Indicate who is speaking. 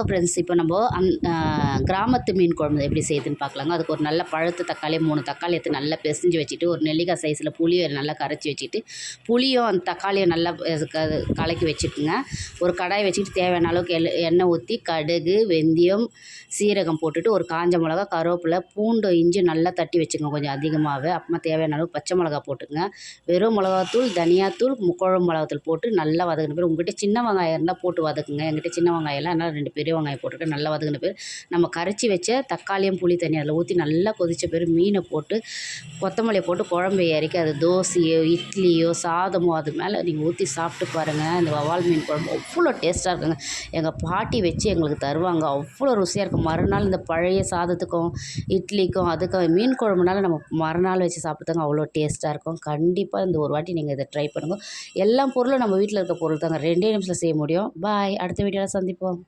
Speaker 1: Friends இப்போ நம்ம அந் கிராமத்து மீன் குழம்பு எப்படி செய்யுதுன்னு பார்க்கலாங்க. அதுக்கு ஒரு நல்ல பழுத்த தக்காளி மூணு தக்காளி எடுத்து நல்லா பிசைஞ்சு வச்சுட்டு ஒரு நெல்லிக்காய் சைஸில் புளியை நல்லா கரைச்சி வச்சுட்டு புளியும் அந்த தக்காளியும் நல்லா க- கலக்கி வச்சுக்கோங்க. ஒரு கடாய் வச்சுட்டு தேவையான அளவுக்கு எல் எண்ணெய் ஊற்றி கடுகு வெந்தயம் சீரகம் போட்டுட்டு ஒரு காஞ்ச மிளகா கருவேப்பிலை பூண்டு இஞ்சி நல்லா தட்டி வச்சுக்கோங்க கொஞ்சம் அதிகமாகவே. அப்புறமா தேவையான அளவு பச்சை மிளகா போட்டுக்கோங்க. வெறும் மிளகாத்தூள் தனியாத்தூள் முக்குழம்பு மிளகாத்தூள் போட்டு நல்லா வதக்கின பேர் உங்கள்கிட்ட சின்ன வெங்காயம் இருந்தால் போட்டு வதக்குங்க. என்கிட்ட சின்ன வெங்காயம்லாம் இல்லை அதனால் ரெண்டு பெரிய வெங்காயம் போட்டுட்டு நல்லா வதங்கின பேர் நம்ம கரைச்சி வச்ச தக்காளியும் புளி தண்ணி அதில் ஊற்றி நல்லா கொதித்த பேர் மீனை போட்டு கொத்தமல்லியை போட்டு குழம்பு இறக்கி அது தோசையோ இட்லியோ சாதமோ அது மேலே நீங்கள் ஊற்றி சாப்பிட்டு பாருங்கள் இந்த வவால் மீன் குழம்பு அவ்வளோ டேஸ்ட்டாக இருக்குங்க. எங்கள் பாட்டி வச்சு எங்களுக்கு தருவாங்க. அவ்வளோ ருசியாக இருக்கும். மறுநாள் இந்த பழைய சாதத்துக்கும் இட்லிக்கும் அதுக்கும் மீன் குழம்புனால நம்ம மறுநாள் வச்சு சாப்பிட்டாங்க அவ்வளோ டேஸ்ட்டாக இருக்கும். கண்டிப்பாக இந்த ஒரு வாட்டி நீங்கள் இதை ட்ரை பண்ணுங்க. எல்லா பொருளும் நம்ம வீட்டில் இருக்க பொருள் தாங்க ரெண்டே நிமிஷத்தில் செய்ய முடியும். பாய் அடுத்த வீடியோவில் சந்திப்போம்.